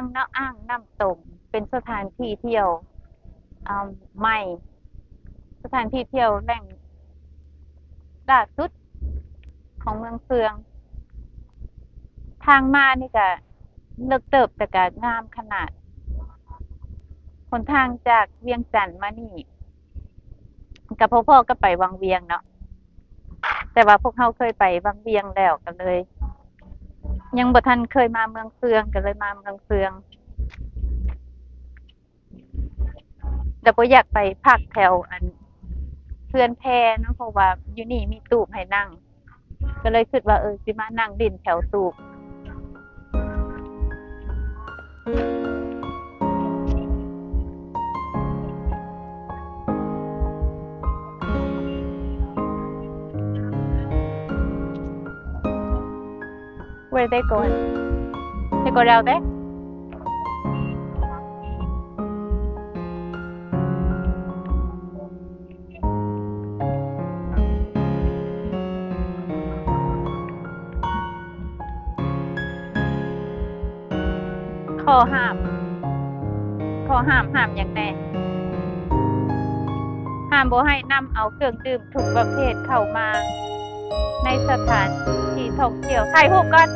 อยู่เมืองนาอ่างน้ำตมเป็นสถานที่เที่ยวใหม่ สถานที่เที่ยวแหล่งล่าสุดของเมืองเฟือง ทางมานี่ก็เลิกเติบแต่ก็งามขนาดหนทางจากเวียงจันทน์มานี่กับพ่อพ่อก็ไปวังเวียงเนาะแต่ว่าพวกเขาเคยไปวังเวียงแล้วกันเลย ยังบ่ทันเคยมาเมืองเฟืองก็เลยมาเมืองเฟืองแต่บ่อยากไปพักแถวอันเพื่อนแพเนาะเพราะว่าอยู่นี่มีตูบให้นั่ง ก็เลยคิดว่าเออสิมานั่งดินแถวตูบ Where they going? They go down there? ขอห้ามขอห้ามห้ามอย่างแน่ห้ามบ่ให้นำเอาเครื่องดื่มทุกประเภทเข้ามา ในสถานที่ท่องเที่ยวถ่ายรูปก่อน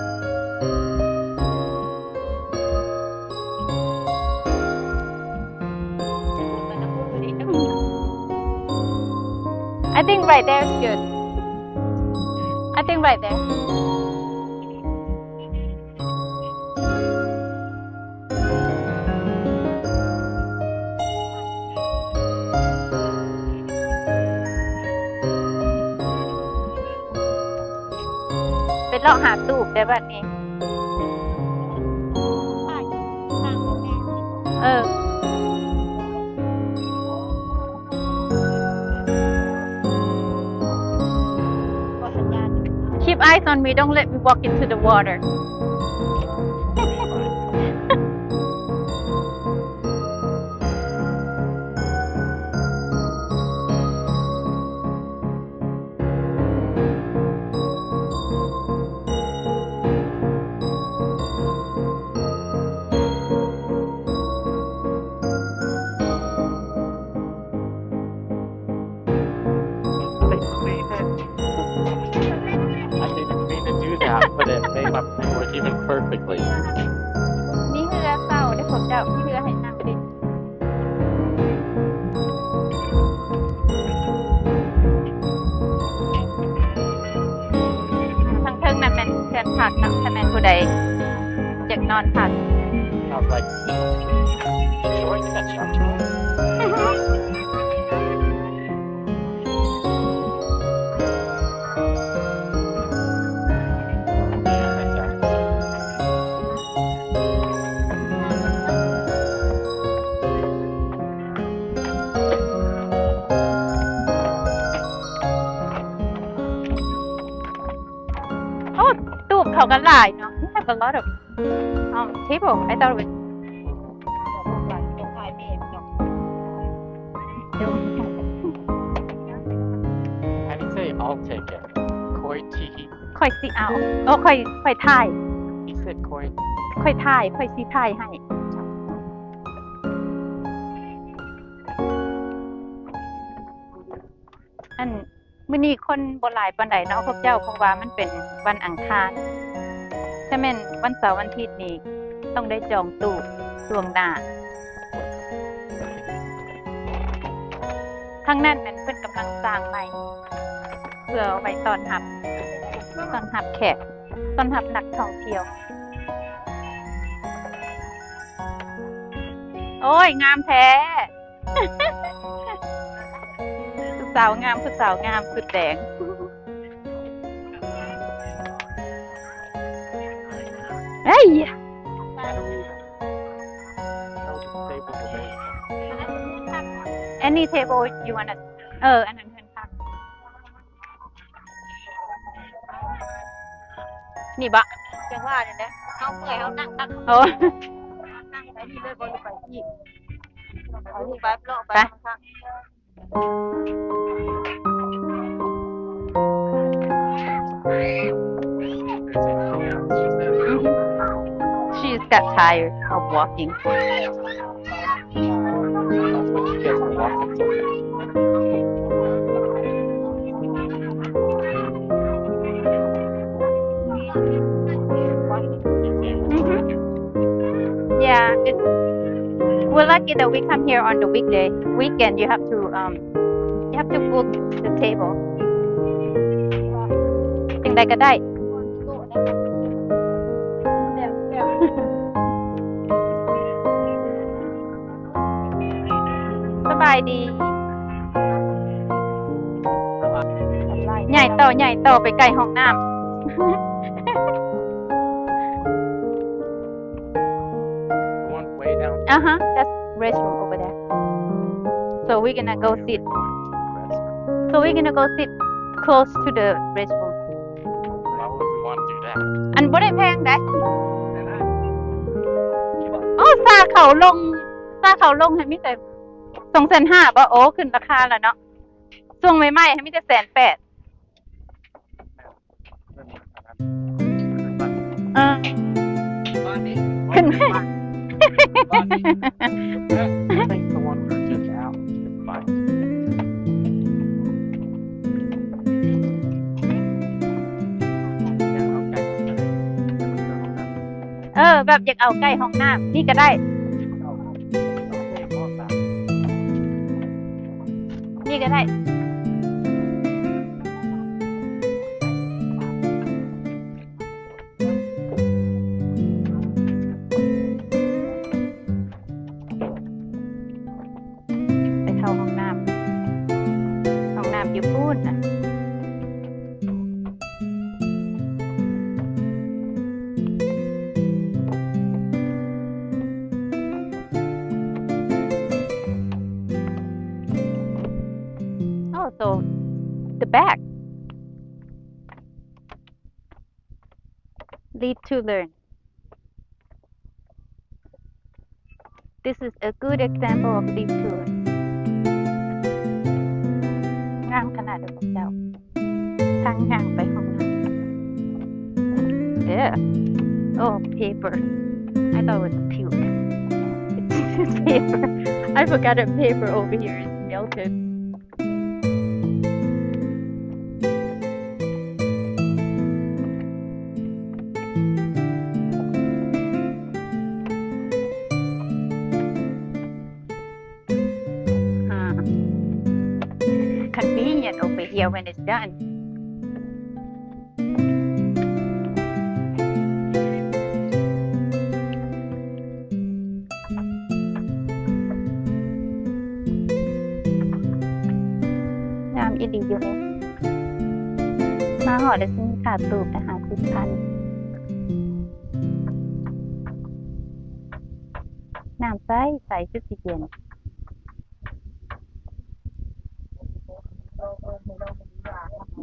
I think right there is good. I think right there. เป็นเลาะหาตูบได้แบบนี้ เออ Keep eyes on me. Don't let me walk into the water. They cleaned it. I didn't mean to do that, but it made my point even perfectly. นี่เรือเก่าได้ผมจะเอาที่เรือให้นั่งดิทั้งเทิงนั้นเป็นเพื่อนผักเนาะถ้าแม่นผู้ใดอยากนอนผัก Sounds like short ketchup. โอ้ตูบเขากันหลายเนาะ We have a lot of um table I thought it was เดี๋ยว How do you say I'll take it? Koi tea. ค่อยสิเอาโอ้ค่อยค่อยถ่าย He said koi. ค่อยถ่ายค่อยสิถ่ายให้ อัน มื้อนี้คนบ่หลายปานใดเนาะพวกเจ้าเพราะว่ามันเป็นวันอังคารถ้าแม่นวันเสาร์วันอาทิตย์นี่ต้องได้จองตู้ล่วงหน้าข้างนั้นนั้นเพิ่นกำลังสร้างใหม่เพื่อไว้ต้อนรับต้อนรับแขกต้อนรับนักท่องเที่ยว โอ้ย งามแท้ สาวงามผู้สาวงามสุดแดงเฮ้ย How do we know the table today? any table you wanna เออ อันนั้นเพื่อนพักนี่บะจังว่าเนี่ยนะเอาเมื่อยเอานั่งตั้งโอ้นั่งไปนี่เลยบอลไปที่เอาที่ไปเลาะไปไปข้าง There's a chance, she said. she's got tired of walking. That's what you get for walking so fast. hmm Yeah, it's we're lucky that we come here on the weekday. Weekend, you have to um, you have to book the table. สิ่งใดก็ได้ สบายดี ใหญ่ต่อใหญ่ต่อไปไกลห้องน้ำ One way down Uh huh. That's restroom over there. So We're gonna go sit. So we're gonna go sit close to the restroom. Why would we want to do that? อันบ่ได้แพงได้โอ้ซาเขาลงซาเขาลงให้มีแต่สองแสนห้าป่ะโอ้ขึ้นราคาแล้วเนาะช่วงใหม่ๆให้มีแต่แสนแปดเออขึ้น I think the แบบอยากเอาใกล้ห้องน้ำนี่ก็ได้ นี่ก็ได้ to learn this is a good example of lead to learn งามขนาดเดียวกับเจ้า ทางห่างไปห้องน้ำ yeah oh paper I thought it was puke it's paper I forgot a paper over here is melted Idea when it's done. งามอีดีอยู่เลยมาหอด้ซื้อขาดตูบนะคะสิบพันน้ำใสใสชุดสีเย็น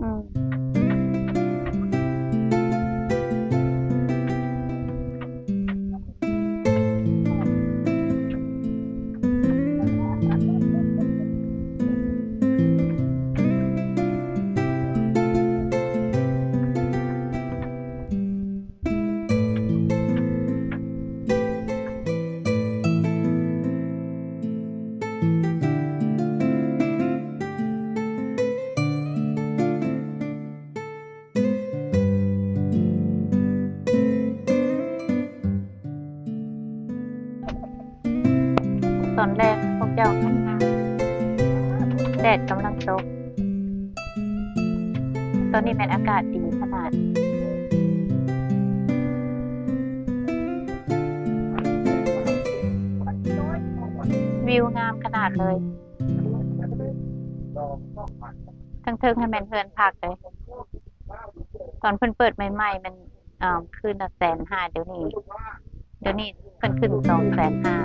ม ดดกำลังตก ตอนนี้เป็นอากาศดีขนาดวิวงามขนาดเลย ทั้งเทิงให้แมนเพื่อนพักเลย ตอนเพิ่นเปิดใหม่ๆ มันอ่าคืนละแสนห้าเดี๋ยวนี้ เดี๋ยวนี้เพิ่นขึ้นสองแสนห้า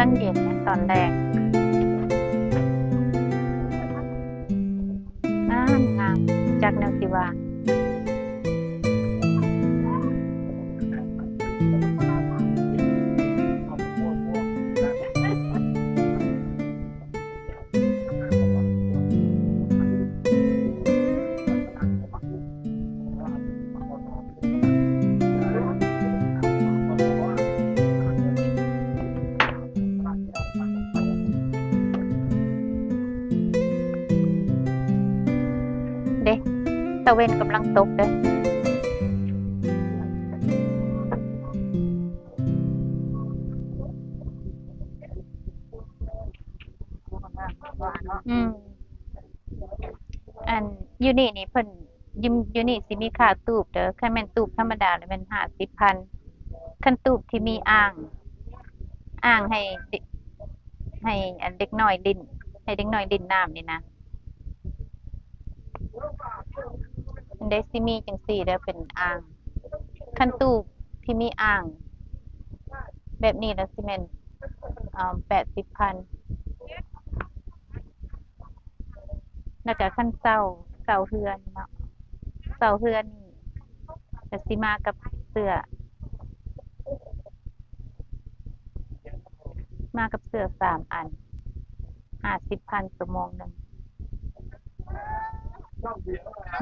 นั่งเย็นนะตอนแรกงามงามจากแนวสิว่าะเวนกำลังตกเด้ออืมอันอยู่นี่นี่เพิ่นยิมอยู่นี่สิมีค่าตูบเด้อคันแม่นตูบธรรมดาแล้วแม่น50,000คันตูบที่มีอ่าง อ่างให้ให้อันเด็กน้อยลิ้นให้เด็กน้อยลิ้นน้ำนี่นะ มันได้สิมีจังซี่เด้อเป็นอ่างคันตูบที่มีอ่าง แบบนี้ล้วสิแม่นอ่า80,000แล้วก็ขั้นเศร้าเสาเฮือนเนาะเสาเฮือนนี่ก็สิมากับเสื้อมากับเสื้อสามอันห้าสิบพันชั่วโมงหนึ่ง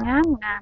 งา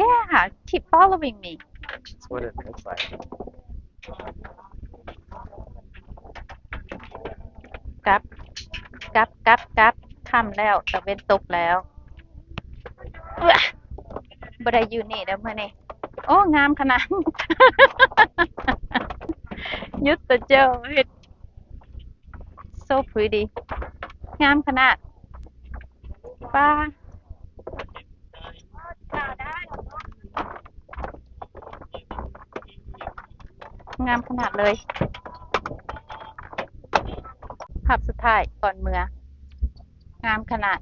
Yeah keep following me That's what it looks like. กลับกลับกลับกลับค่ำแล้วตะเวนตกแล้วเอื้อบ่ได้อยู่นี่แล้วมื้อนี้โอ้งามขนาดยุตตเจ้าเฮ็ด so pretty งามขนาดป้า งามขนาดเลยผับสุดท้ายก่อนเมืองามขนาด